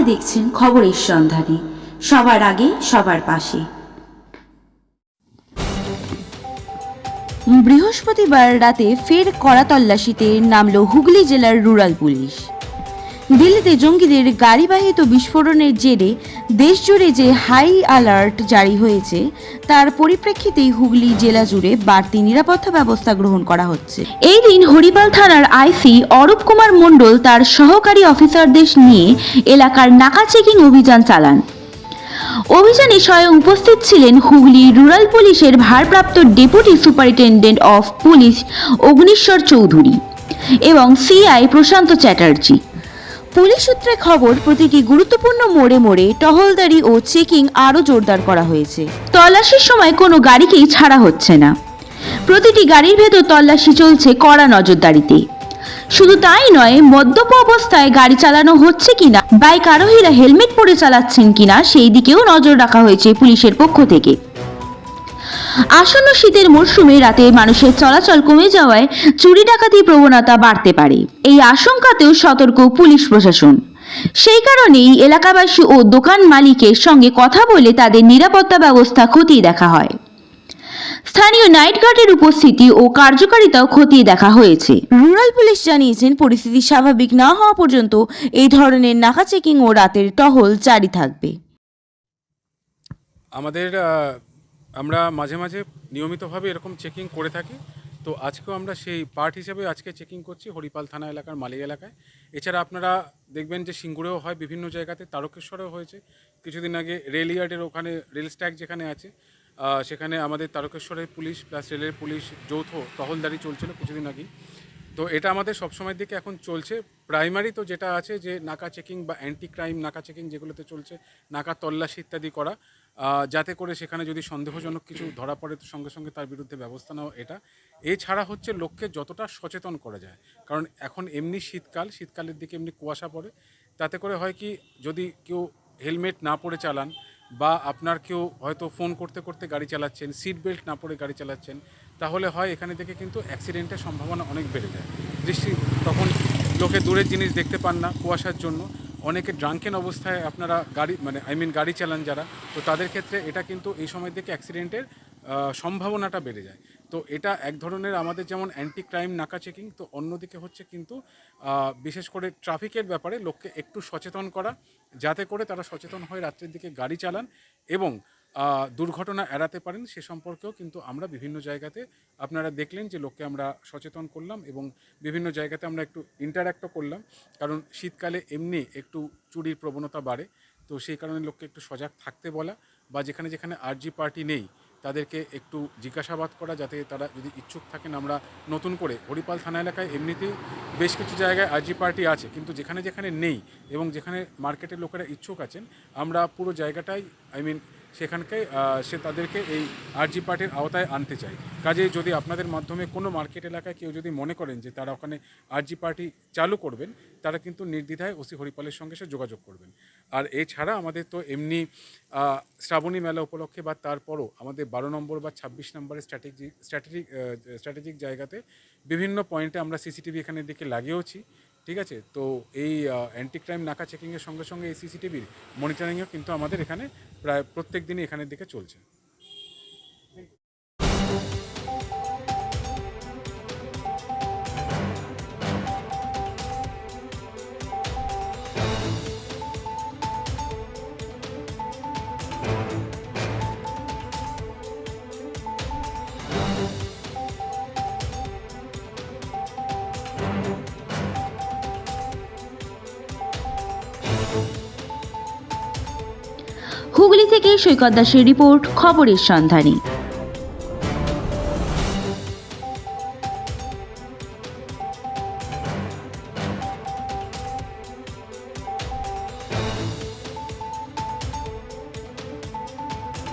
আপনারা দেখছেন খবরের সন্ধানে সবার আগে, সবার পাশে। বৃহস্পতিবার রাতে ফের কড়া তল্লাশিতে নামল হুগলি জেলার রুরাল পুলিশ। দিল্লিতে জঙ্গিদের গাড়িবাহিত বিস্ফোরণের জেরে দেশজুড়ে যে হাই অ্যালার্ট জারি হয়েছে, তার পরিপ্রেক্ষিতেই হুগলি জেলা জুড়ে বাড়তি নিরাপত্তা ব্যবস্থা গ্রহণ করা হচ্ছে। এই দিন হরিপাল থানার আইসি অরূপ কুমার মণ্ডল তার সহকারী অফিসারদের নিয়ে এলাকার নাকা চেকিং অভিযান চালান। অভিযানে স্বয়ং উপস্থিত ছিলেন হুগলি রুরাল পুলিশের ভারপ্রাপ্ত deputy superintendent of police Agnishwar Chowdhury এবং সিআই প্রশান্ত চ্যাটার্জি। পুলিশ সূত্রে খবর, প্রতিটি গুরুত্বপূর্ণ মোড়ে মোড়ে টহলদারি ও চেকিং আরও জোরদার করা হয়েছে। তল্লাশির সময় কোনো গাড়িকেই ছাড়া হচ্ছে না। প্রতিটি গাড়ির ভেতর তল্লাশি চলছে কড়া নজরদারিতে। শুধু তাই নয়, মদ্যপ অবস্থায় গাড়ি চালানো হচ্ছে কিনা, বাইক আরোহীরা হেলমেট পরে চালাচ্ছেন কিনা, সেই দিকেও নজর রাখা হয়েছে পুলিশের পক্ষ থেকে। আসন্ন শীতের মরশুমে রাতে মানুষের চলাচল কমে যাওয়ায় চুরি ডাকাতির প্রবণতা বাড়তে পারে। এই আশঙ্কাতেও সতর্ক পুলিশ প্রশাসন। সেই কারণেই এলাকাবাসী ও দোকান মালিকের সঙ্গে কথা বলে তাদের নিরাপত্তা ব্যবস্থা খতিয়ে দেখা হয়। স্থানীয় নাইট গার্ডের উপস্থিতি ও কার্যকারিতাও খতিয়ে দেখা হয়েছে। রুরাল পুলিশ জানিয়েছেন পরিস্থিতি স্বাভাবিক না হওয়া পর্যন্ত এই ধরনের নাকা চেকিং ও রাতের টহল জারি থাকবে। আমাদের আমরা মাঝে মাঝে নিয়মিতভাবে এরকম চেকিং করে থাকি। তো আজকেও আমরা সেই পার্ট হিসেবে আজকে চেকিং করছি হরিপাল থানা এলাকার মালিক এলাকায়। এছাড়া আপনারা দেখবেন যে সিঙ্গুরেও হয় বিভিন্ন জায়গাতে, তারকেশ্বরেও হয়েছে। কিছুদিন আগে রেল ইয়ার্ডের ওখানে রেল স্ট্যাক যেখানে আছে সেখানে আমাদের তারকেশ্বরের পুলিশ প্লাস রেলের পুলিশ যৌথ টহলদারি চলছিল কিছুদিন আগেই। তো এটা আমাদের সবসময়ের দিকে এখন চলছে। প্রাইমারি তো যেটা আছে যে নাকা চেকিং বা অ্যান্টি ক্রাইম নাকা চেকিং যেগুলোতে চলছে, নাকা তল্লাশি ইত্যাদি করা যাতে করে সেখানে যদি সন্দেহজনক কিছু ধরা পড়ে তো সঙ্গে সঙ্গে তার বিরুদ্ধে ব্যবস্থা নেওয়া এটা। এছাড়া হচ্ছে লোককে যতটা সচেতন করা যায়, কারণ এখন এমনি শীতকাল, শীতকালের দিকে এমনি কুয়াশা পড়ে, তাতে করে হয় কি যদি কেউ হেলমেট না পরে চালান বা আপনার কেউ হয়তো ফোন করতে করতে গাড়ি চালাচ্ছেন সিট বেল্ট না পরে গাড়ি চালাচ্ছেন, তাহলে হয় এখানে থেকে কিন্তু অ্যাক্সিডেন্টের সম্ভাবনা অনেক বেড়ে যায়। দৃষ্টি, তখন লোকে দূরের জিনিস দেখতে পান না কুয়াশার জন্য। অনেকে ড্রাঙ্কেন অবস্থায় আপনারা গাড়ি মানে আই মিন গাড়ি চালান যারা, তো তাদের ক্ষেত্রে এটা কিন্তু এই সময় থেকে অ্যাক্সিডেন্টের সম্ভাবনাটা বেড়ে যায়। তো এটা এক ধরনের আমাদের যেমন অ্যান্টি ক্রাইম নাকা চেকিং তো অন্যদিকে হচ্ছে কিন্তু বিশেষ করে ট্রাফিকের ব্যাপারে লোককে একটু সচেতন করা, যাতে করে তারা সচেতন হয়ে রাত্রের দিকে গাড়ি চালান এবং দুর্ঘটনা এড়াতে পারেন, সে সম্পর্কেও কিন্তু আমরা বিভিন্ন জায়গাতে আপনারা দেখলেন যে লোককে আমরা সচেতন করলাম এবং বিভিন্ন জায়গাতে আমরা একটু ইন্টারাক্টও করলাম। কারণ শীতকালে এমনি একটু চুরির প্রবণতা বাড়ে, তো সেই কারণে লোককে একটু সজাগ থাকতে বলা বা যেখানে যেখানে আরজি পার্টি নেই তাদেরকে একটু জিজ্ঞাসাবাদ করা যাতে তারা যদি ইচ্ছুক থাকেন, আমরা নতুন করে হরিপাল থানা এলাকায় এমনিতেই বেশ কিছু জায়গায় আরজি পার্টি আছে, কিন্তু যেখানে যেখানে নেই এবং যেখানে মার্কেটের লোকেরা ইচ্ছুক আছেন, আমরা পুরো জায়গাটাই আই মিন সেখানকে সে তাদেরকে এই আরজি পার্টির আওতায় আনতে চাই কাজেই যদি আপনাদের মাধ্যমে কোনো মার্কেট এলাকায় কেউ যদি মনে করেন যে তারা ওখানে আরজি পার্টি চালু করবেন, তারা কিন্তু নির্দ্বিধায় ওসি হরিপালের সঙ্গে সে যোগাযোগ করবেন। আর এছাড়া আমাদের তো এমনি শ্রাবণী মেলা উপলক্ষে বা তারপরও আমাদের বারো নম্বর বা ছাব্বিশ নম্বরের স্ট্র্যাটেজিক স্ট্র্যাটেজিক স্ট্র্যাটেজিক জায়গাতে বিভিন্ন পয়েন্টে আমরা সিসিটিভি এখানে দিকে লাগিয়েওছি। ঠিক আছে? তো এই অ্যান্টি ক্রাইম নাকা চেকিংয়ের সঙ্গে সঙ্গে এই সিসিটিভির মনিটারিংও কিন্তু আমাদের এখানে প্রায় প্রত্যেক দিনই এখানের দিকে চলছে। হুগলি থেকে সৈকত দাসের রিপোর্ট খবরের সন্ধানী।